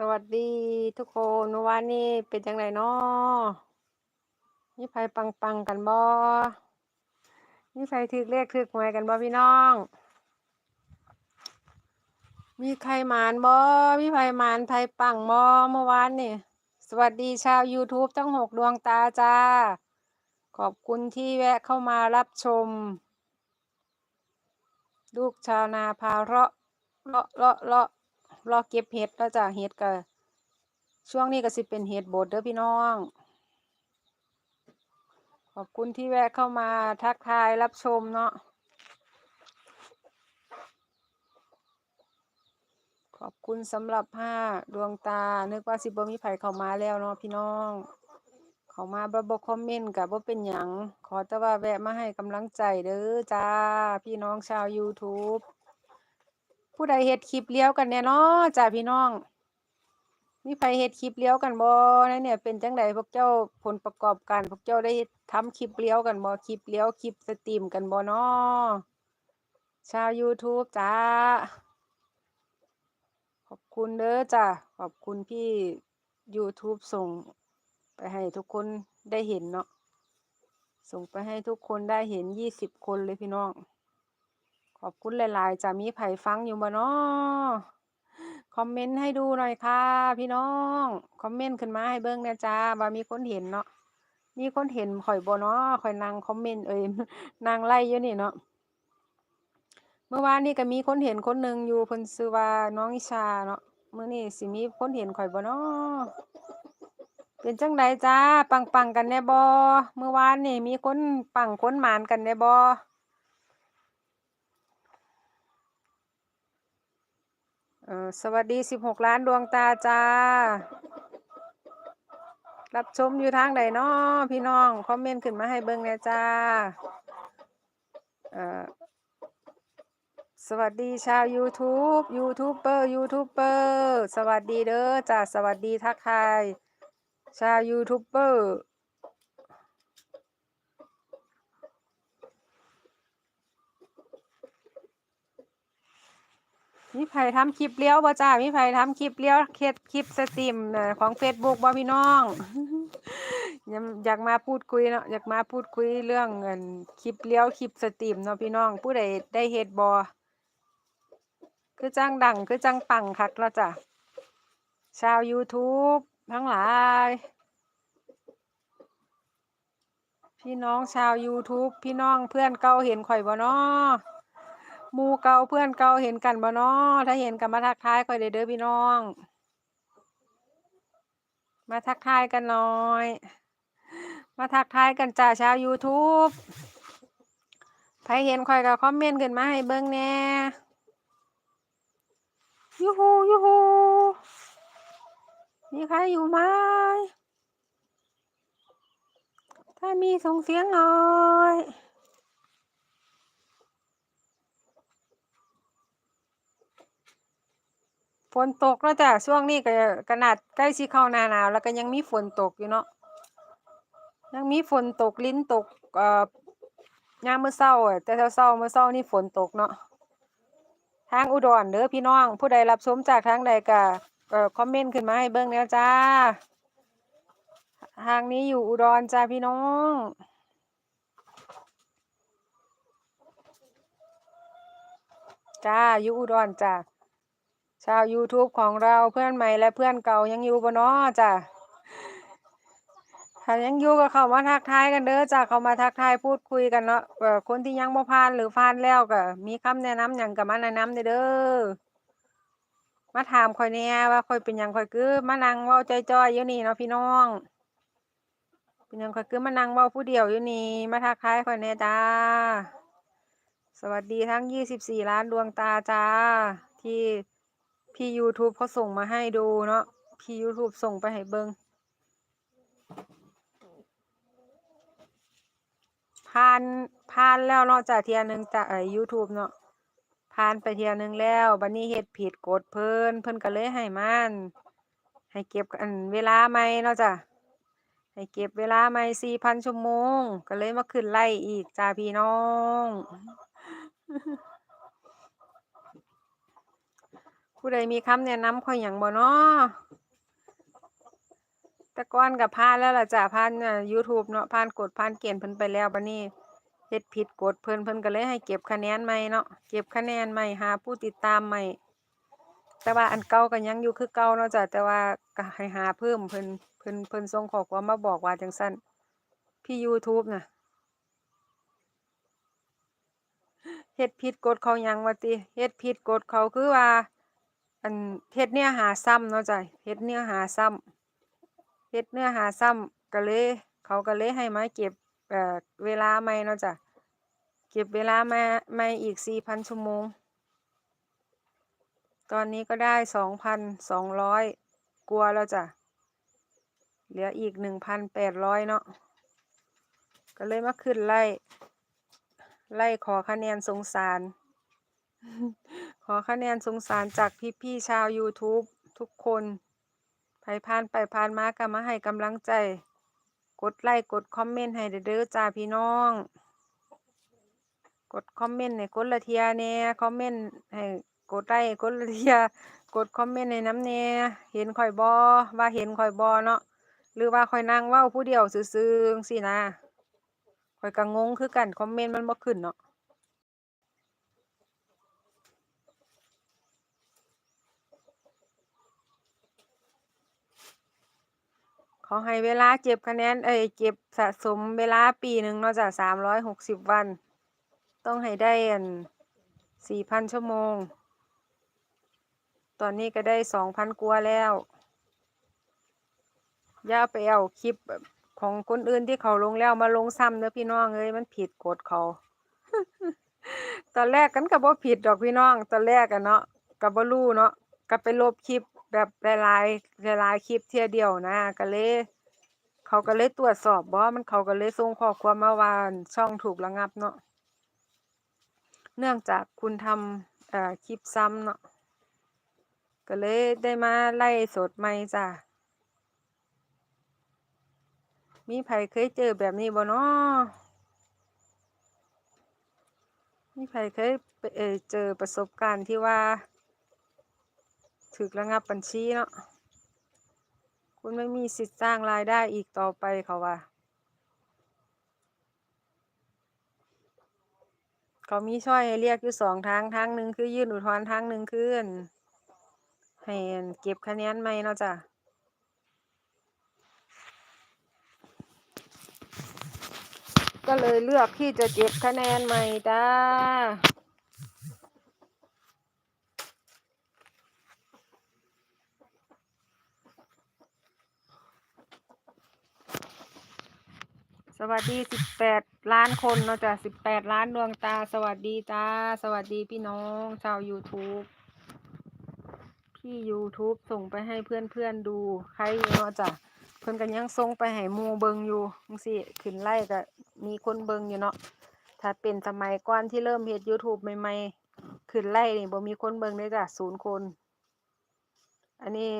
สวัสดีทุกคนเมื่อวานนี้เป็นจังไดเนาะมีไผปังๆกันบ่มีไผถูกเลขถูกหวยกันบ่พี่น้อง มีใครมานบ่มีไผหมานไผปังบ่เมื่อวานนี่สวัสดีชาวยูทูบทั้ง6ดวงตาจ้า ขอบคุณที่แวะเข้ามารับชม ลูกชาวนาพาเลาะเลาะเลาะเลาะ เลาเก็บเห็ดแล้วจ้ะเห็ดก็ช่วงนี้ก็สิเป็นเห็ดบดเด้อพี่น้อง ขอบคุณที่แวะเข้ามาทักทายรับชมเนาะขอบคุณสำหรับ5ดวงตา นึกว่าสิบมีไผ่เข้ามาแล้วเนาะพี่น้อง เข้ามาบ่บ่คอมเมนต์ก็บ่เป็นหยัง ขอแต่ว่าแวะมาให้กำลังใจเด้อจ้า พี่น้องชาวยูทูบ ผู้ใดเฮ็ดคลิปเลี้ยวกันแน่น้อจ้าพี่น้อง มีไผเฮ็ดคลิปเลี้ยวกันบ่ในเนี่ยเป็นจังไดพวกเจ้าผลประกอบการพวกเจ้าได้ทำคลิปเลี้ยวกันบ่คลิปเลี้ยวคลิปสตรีมกันบ่น้อชาวยูทูบจ้า ขอบคุณเด้อจ้าขอบคุณพี่ยูทูบส่งไปให้ทุกคนได้เห็นเนาะส่งไปให้ทุกคนได้เห็น20คนเลยพี่น้อง ขอบคุณหลาย ๆจ้ามีไผฟังอยู่บ่น้อคอมเมนต์ให้ดูหน่อยค่ะ พี่น้อง คอมเมนต์ขึ้นมาให้เบิ่งหน่จ้าว่ามีคนเห็นเนาะมีคนเห็นข้อยบ่น้อข้อยนั่งคอมเมนต์เอ๊ยนั่งไลฟ์อยู่นี่เนาะเมื่อวานนี้ก็มีคนเห็นคนหนึ่งอยู่พนชื่อว่าน้องนิชาเนาะเมื้อนี้สิมีคนเห็นข้อยบ่น้อเป็นจังใดจ้าปังๆกันแน่บ่เมื่อวานนี่มีคนปังคนหมานกันแน่บ่ เออสวัสดี16ล้านดวงตาจ้า รับชมอยู่ทางใดน้อพี่น้อง คอมเมนต์ขึ้นมาให้เบิ่งแน่จ้าเออสวัสดีชาวยูทูบยูทูบเบอร์ยูทูบเบอร์สวัสดีเด้อจ้าสวัสดีทักทายชาวยูทูบเบอร์ มีไผทำคลิปเลี้ยวบ่จ้ามีไผทำคลิปเลี้ยวเฮ็ดคลิปสตรีมของเฟซบุ๊กบ่พี่น้องอยากมาพูดคุยเนาะอยากมาพูดคุยเรื่องอั่นคลิปเลี้ยวคลิปสตรีมเนาะพี่น้อง ผู้ใดได้เฮ็ดบ่คือจั่งดังคือจั่งปังคักเนาะจ้ะชาวยูทูบทั้งหลาย พี่น้องชาวยูทูบพี่น้องเพื่อนเก่าเห็นข้อยบ่น้อ หมู่เก่าเพื่อนเก่าเห็นกันบ่น้อถ้าเห็นก็มาทักทายข้อยได้อเด้อพี่น้อง มาทักทายกันหน่อย มาทักทายกันจ้าชาวยูทูบไผเห็นข้อยก็คอมเมนต์ขึ้นมาให้เบิ่งแหน่ยูฮูยูฮูมีใครอยู่ไหมถ้ามีส่งเสียงหน่อย ฝนตกแล้วจ้ะช่วงนี้ก็ขนาดใกล้สิเข้าหน้าหนาว แล้วก็ยังมีฝนตกอยู่เนาะยังมีฝนตกลิ้นตกเอ่อยามมื้อเช้าอะแต่เช้าๆมื้อเช้านี่ฝนตกเนาะทางอุดรเด้อพี่น้อง ผู้ใดรับชมจากทางใดก็คอมเมนต์ขึ้นมาให้เบิ่งแหน่จ้า ทางนี้อยู่อุดรจ้าพี่น้องจ้าอยู่อุดรจ้า ชาวยูทูบของเราเพื่อนใหม่และเพื่อนเก่ายังอยู่บ่น้อจ้าถ้ายังอยู่ก็เข้ามาทักทายกันเด้อจ้าเข้ามาทักทายพูดคุยกันเนาะเออคนที่ยังบ่ผ่านหรือผ่านแล้วก็มีคำแนะนำหยังก็มาแนะนำได้เด้อมาถามข้อยแหน่ว่าข้อยเป็นหยังข้อยคือมานั่งเว้าจ้อยๆอยู่นี่เนาะพี่น้อง เป็นหยังข้อยคือมานั่งเว้าผู้เดียวอยู่นี่มาทักทายข้อยแน่จ้าสวัสดีทั้ง 24 ล้านดวงตาจ้าที่ พี่ยูทูบเขาส่งมาให้ดูเนาะพี่ยูทูบส่งไปให้เบิงผ่านผ่านแล้วเนาะจ้าเทียหนึ่งจ้าเอ่อยูทูบเนาะผ่านไปเทียหนึ่งแล้วบัดนี้เฮ็ดผิดกฎเพิ่นเพิ่นก็เลยให้มันให้เก็บอันเวลาใหมเนาะจ้าให้เก็บเวลาใหม่4,000ชั่วโมง ก็เลยมาขึ้นไลฟ์อีกจ้าพี่น้อง ผู้ใดมีคำแนะนำข่อยหยังบ่เนาะต่ก่อนก็ผ่านแล้วล่ะจ้ะผ่านอ่า YouTube เนาะผ่านกฎผ่านเกณฑ์เพิ่นไปแล้วบัดนี้เฮ็ดผิดกฎเพิ่นเพิ่นก็เลยให้เก็บคะแนนใหม่เนาะเก็บคะแนนใหม่หาผู้ติดตามใหม่ แต่ว่าอันเก่าก็ยังอยู่คือเก่าเนาะจ้ะแต่ว่าก็ให้หาเพิ่มเพิ่นเพิ่นเพิ่นส่งข้อความมาบอกว่าจังซั่นพี่ YouTube น่ะเฮ็ดผิดกฎเขายังว่าติเฮ็ดผิดกฎเขาคือว่า อันเฮ็ดเนื้อหาซ้ำเนาะจ้ะเฮ็ดเนื้อหาซ้ำเฮ็ดเนื้อหาซ้ำก็เลยเขาก็เลยให้มาเก็บเอ่อเวลาใหม่เนาะจ้ะเก็บเวลามาใหม่อีก4,000ชั่วโมง ตอนนี้ก็ได้2,200กว่าแล้วจ้ะเหลืออีก1,800เนาะก็เลยมาขึ้นไล่ ไล่ขอคะแนนสงสาร ขอคะแนนสงสารจากพี่ๆชาว YouTube ทุกคนไผผ่านไปผ่านมาก็มาให้กำลังใจ กดไลค์กดคอมเมนต์ให้เด้อจ้าพี่น้อง กดคอมเมนต์ให้กดละเทียแหน่ยคอมเมนต์ให้กดไลค์กดละเทียกดคอมเมนต์ให้ำแหน่ยเห็นข้อยบ่ว่าเห็นข้อยบ่เนาะหรือว่าข้อยนั่งเว้าผู้เดียวซื่อๆจั่งซี้นะข้อยก็งงคือกันคอมเมนต์มันบ่ขึ้นเนาะ เขาให้เวลาเก็บคะแนนเอ้ยเก็บสะสมเวลาปีหนึ่งเนาะจ้ะ360วัน ต้องให้ได้อัน4,000ชั่วโมง ตอนนี้ก็ได้2,000กว่าแล้วอย่าไปเอาคลิปของคนอื่นที่เขาลงแล้วมาลงซ้ำเด้อพี่น้องเอ้ยมันผิดกฎเขา ตอนแรกมันก็บ่ผิดดอกพี่น้อง ตอนแรกอะเนาะก็บ่รู้เนาะก็ไปลบคลิป แบบหลายๆหลายๆคลิปเทียเดียวนะก็เลยเขาก็เลยตรวจสอบบ่มันเขาก็เลยส่งข้อความมาว่าอั่นช่องถูกระงับเนาะเนื่องจากคุณทำเอ่อคลิปซ้ำเนาะก็เลยได้มาไล่สดใหม่จ้ะมีไผเคยเจอแบบนี้บ่เน้อมีไผเคยเเจอประสบการณ์ที่ว่า ถูกระงับบัญชีเนาะคุณไม่มีสิทธิ์สร้างรายได้อีกต่อไปเขาว่า เขามีช้อยให้เลือกอยู่2ทางทางหนึ่งคือยื่นอุทธรณ์ทางหนึ่งคือนให้เก็บคะแนนใหม่เนาะจ้ะก็เลยเลือกที่จะเก็บคะแนนใหม่จ้า สวัสดี18ล้านคนเนาะจ้ะ18ล้านดวงตา สวัสดีจ้า สวัสดีพี่น้อง ชาวยูทูบพี่ยูทูบส่งไปให้เพื่อนๆดู ใครเนาะจ้ะเพิ่อนก็ยังส่งไปให้มูเบิงอยู่จั่งซี้ขึ้นไลก์ก็มีคนเบิงอยู่เนาะถ้าเป็นสมัยก่อนที่เริ่มเฮ็ดยูทูบใหม่ๆขึ้นไลก์นี่บ่มีคนเบิงเลยจ้ะ0คน อันนี้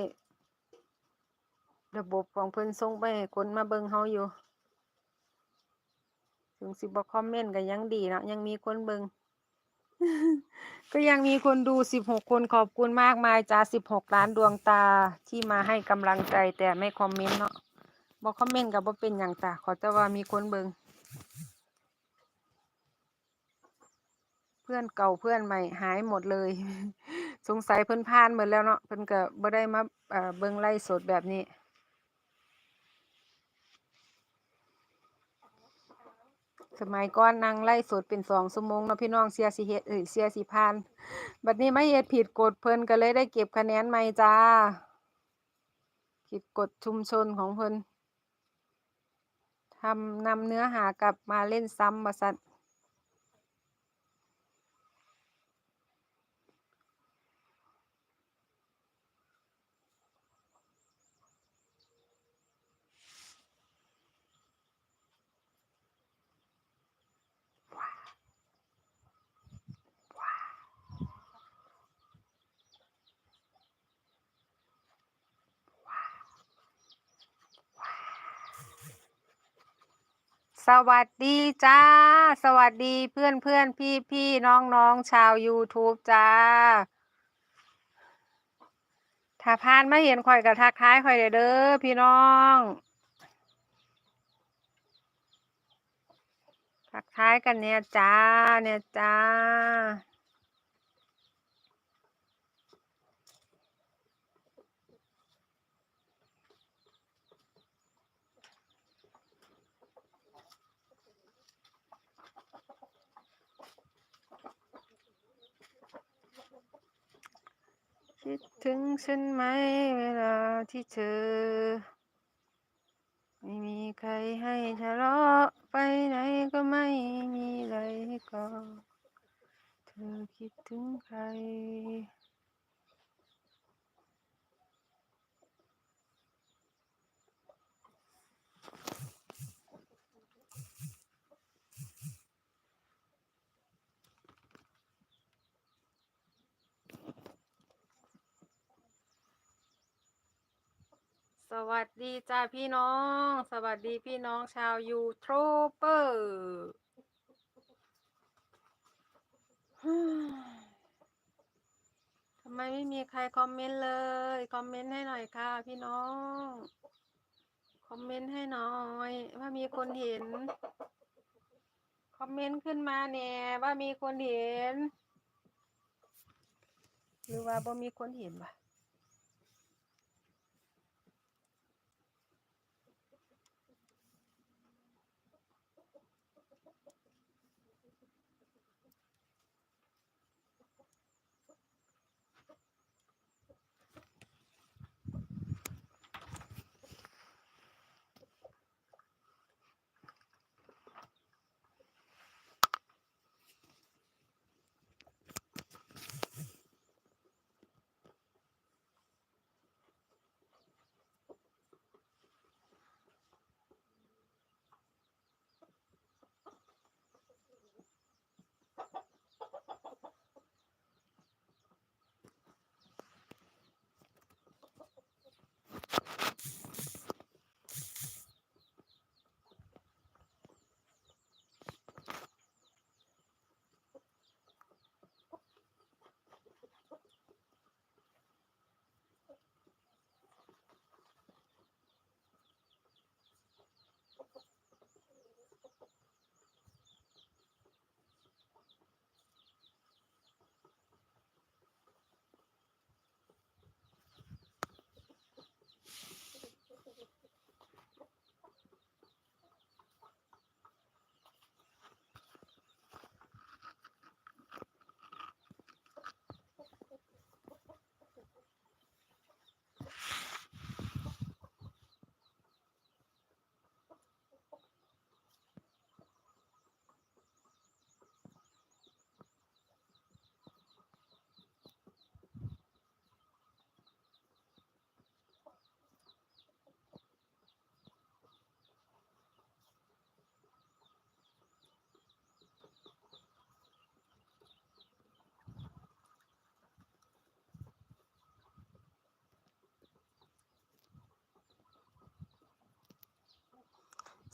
ระบบของเพิ่อนส่งไปให้คนมาเบิงเราอยู่ ถึงสิบ่คอมเมนต์ก็ยังดีเนาะยังมีคนเบิงก็ยังมีคนดู16คนขอบคุณมากมายจ้า16ล้านดวงตาที่มาให้กำลังใจแต่ไม่คอมเมนต์เนาะบ่คอมเมนต์ก็บ่เป็นหยังจ้ะขอแต่ว่ามีคนเบิงเพื่อนเก่าเพื่อนใหม่หายหมดเลย สงสัยเพิ่อนผ่านเบิดแล้วเนาะเพิ่นก็บ่ได้มาเบิ่งไลฟ์สดแบบนี้ สมัยก่อนนั่งไล่สดเป็น2ชั่วโมงเนาะพี่น้องเสียสิเฮ็ดเอ้ยเสียสิผ่าน บัดนี้ไม่เฮ็ดผิดกฎเพิ่นก็เลยได้เก็บคะแนนใหม่จ้า ผิดกฎชุมชนของเพิ่นทำนำเนื้อหากลับมาเล่นซ้ำมาสัตว์ สวัสดีจ้า สวัสดีเพื่อนเพื่อนพี่พี่น้องน้องชาวยูทูบจ้า ถ้าพานมาเห็นข่อยกับทักทายข่อยได้เด้อพี่น้อง ทักทายกันเนี่ยจ้าเนี่ยจ้า คิดถึงฉันไหมเวลาที่เธอ ไม่มีใครให้ทะเลาะไปไหนก็ไม่มีอะไรก็ เธอคิดถึงใคร สวัสดีจ้าพี่น้อง สวัสดีพี่น้องชาวยูทูบเบอร์ทำไมไม่มีใครคอมเมนต์เลย คอมเมนต์ให้หน่อยค่ะ พี่น้อง คอมเมนต์ให้หน่อย ว่ามีคนเห็น คอมเมนต์ขึ้นมาเนี่ยว่ามีคนเห็น หรือว่าบ่มีคนเห็นวะ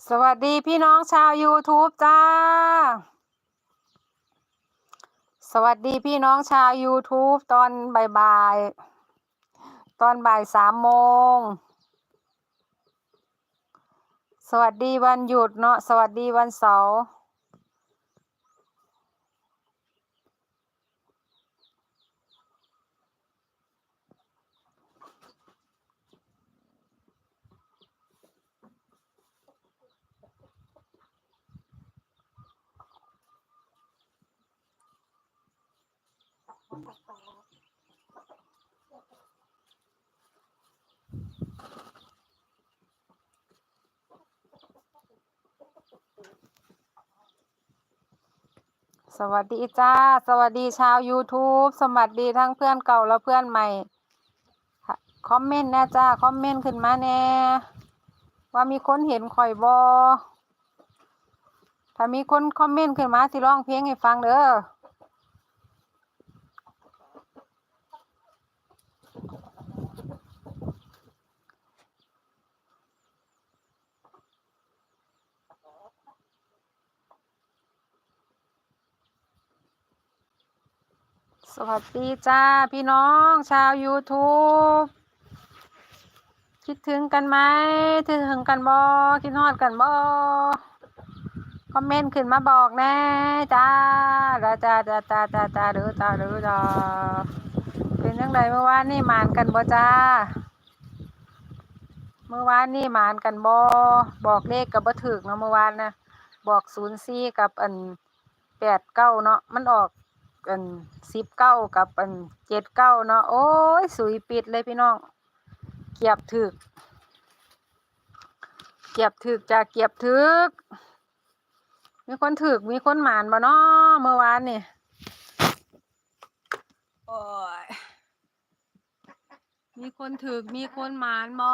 สวัสดีพี่น้องชาว YouTube จ้า สวัสดีพี่น้องชาว YouTube ตอนบ่ายๆ ตอนบ่ายสามโมง สวัสดีวันหยุดเนาะ สวัสดีวันเสาร์ สวัสดีจ้า สวัสดีชาว YouTube สวัสดีทั้งเพื่อนเก่าและเพื่อนใหม่ คอมเมนต์น่จ้า คอมเมนต์ขึ้นมาแน่ ว่ามีคนเห็นข่อยบอถ้ามีคนคอมเมนต์ขึ้นมาสิร้องเพลงให้ฟังเด้อ สวัสดีจ้าพี่น้องชาว YouTube คิดถึงกันไหมคิดถึงกันบ่คิดฮอดกันบ่คอมเมนต์ขึ้นมาบอกแน่จ้าจ้าจ้าจ้าจ้าจ้าจ้าเด้อจ้าเด้อจ้าเป็นจังไดเมื่อวานนี่หมานกันบ่จ้า เมื่อวานนี่หมานกันบ่บอกเลขกับบ่ถูกเนาะเมื่อวานนะบอก04กับอัน89เนาะมันออก อัน19กับอัน79เก้าเนาะโอ้ยสุยปิดเลยพี่น้อง เกียบถึก เกียบถึกจ้าเกียบถึก มีคนถึกมีคนหมานบ่เนาะเมื่อวานนี่โอ้ยมีคนถึกมีคนหมานบ่